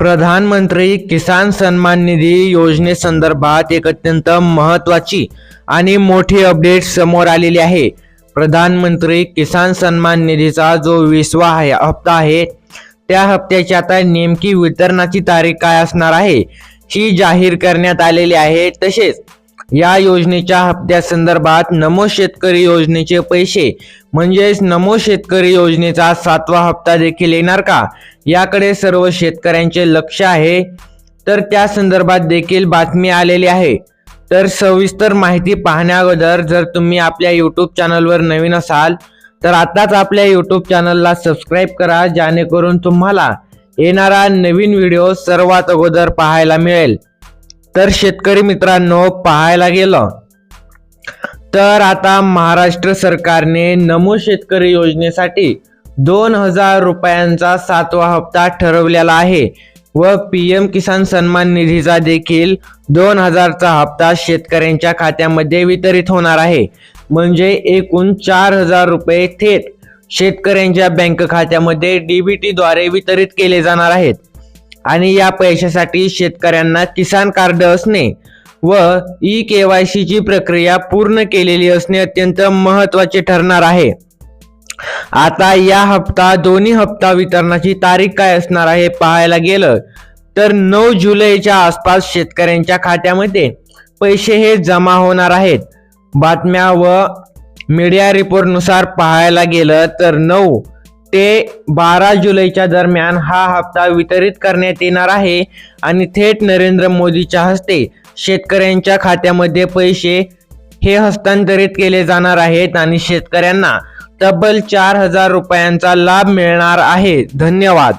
प्रधानमंत्री किसान सन्मान निधी योजनेसंदर्भात एक अत्यंत महत्त्वाची आणि मोठी अपडेट समोर आलेली आहे. प्रधानमंत्री किसान सन्मान निधीचा जो विसवा आहे हप्ता आहे त्या हप्त्याची आता नेमकी वितरणाची तारीख काय असणार आहे ही जाहीर करण्यात आलेली आहे. तसेच या योजनेच्या हप्त्यासंदर्भात नमो शेतकरी योजनेचे पैसे म्हणजेच नमो शेतकरी योजनेचा सातवा हप्ता देखील येणार का? याकडे सर्व शेतकऱ्यांचे लक्ष आहे. तर त्या संदर्भात देखील बातमी आलेली आहे. तर सविस्तर माहिती पाहण्याअगोदर जर तुम्ही आपल्या यूट्यूब चॅनलवर नवीन असाल तर आताच आपल्या यूट्यूब चॅनलला सबस्क्राईब करा जेणेकरून तुम्हाला येणारा नवीन व्हिडिओ सर्वात अगोदर पाहायला मिळेल. तर शेतकरी मित्रांनो पाहायला गेलं तर आता महाराष्ट्र सरकारने नमो शेतकरी योजनेसाठी दोन हजार रुपयांचा सातवा हप्ता ठरवलेला आहे व पी एम किसान सन्मान निधीचा देखील दोन हजारचा हप्ता शेतकऱ्यांच्या खात्यामध्ये वितरित होणार आहे. म्हणजे एकूण चार हजार रुपये थेट शेतकऱ्यांच्या बँक खात्यामध्ये डीबीटीद्वारे वितरित केले जाणार आहेत. आणि या पैशासाठी शेतकऱ्यांना किसान कार्ड असणे व ई के वाय ची प्रक्रिया पूर्ण केलेली असणे अत्यंत महत्त्वाचे ठरणार आहे. आता या हप्ता दोन्ही हप्ता वितरणाची तारीख काय असणार आहे पाहायला गेलं तर नऊ जुलैच्या आसपास शेतकऱ्यांच्या खात्यामध्ये पैसे हे जमा होणार आहेत. बातम्या व मीडिया रिपोर्टनुसार पाहायला गेलं तर नऊ ते बारा जुलैच्या दरम्यान हा हप्ता वितरित करण्यात येणार आहे आणि थेट नरेंद्र मोदीच्या हस्ते शेतकऱ्यांच्या खात्यामध्ये पैसे हे हस्तांतरित केले जाणार आहेत आणि शेतकऱ्यांना तब्बल चार हजार रुपयांचा लाभ मिळणार आहे. धन्यवाद.